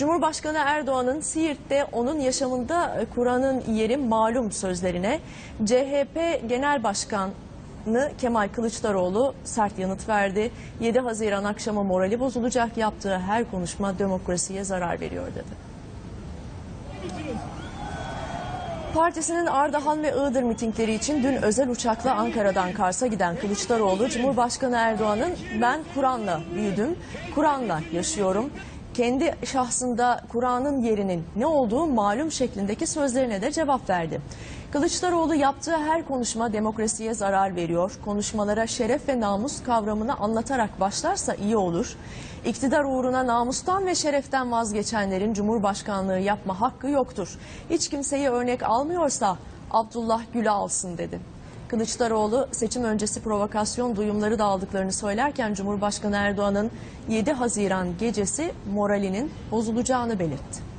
Cumhurbaşkanı Erdoğan'ın Siirt'te onun yaşamında Kur'an'ın yeri malum sözlerine CHP Genel Başkanı Kemal Kılıçdaroğlu sert yanıt verdi. 7 Haziran akşamı morali bozulacak yaptığı her konuşma demokrasiye zarar veriyor dedi. Partisinin Ardahan ve Iğdır mitingleri için dün özel uçakla Ankara'dan Kars'a giden Kılıçdaroğlu, Cumhurbaşkanı Erdoğan'ın ben Kur'an'la büyüdüm, Kur'an'la yaşıyorum, kendi şahsında Kur'an'ın yerinin ne olduğu malum şeklindeki sözlerine de cevap verdi. Kılıçdaroğlu yaptığı her konuşma demokrasiye zarar veriyor. Konuşmalara şeref ve namus kavramını anlatarak başlarsa iyi olur. İktidar uğruna namustan ve şereften vazgeçenlerin cumhurbaşkanlığı yapma hakkı yoktur. Hiç kimseyi örnek almıyorsa Abdullah Gül'ü alsın dedi. Kılıçdaroğlu seçim öncesi provokasyon duyumları da aldıklarını söylerken Cumhurbaşkanı Erdoğan'ın 7 Haziran gecesi moralinin bozulacağını belirtti.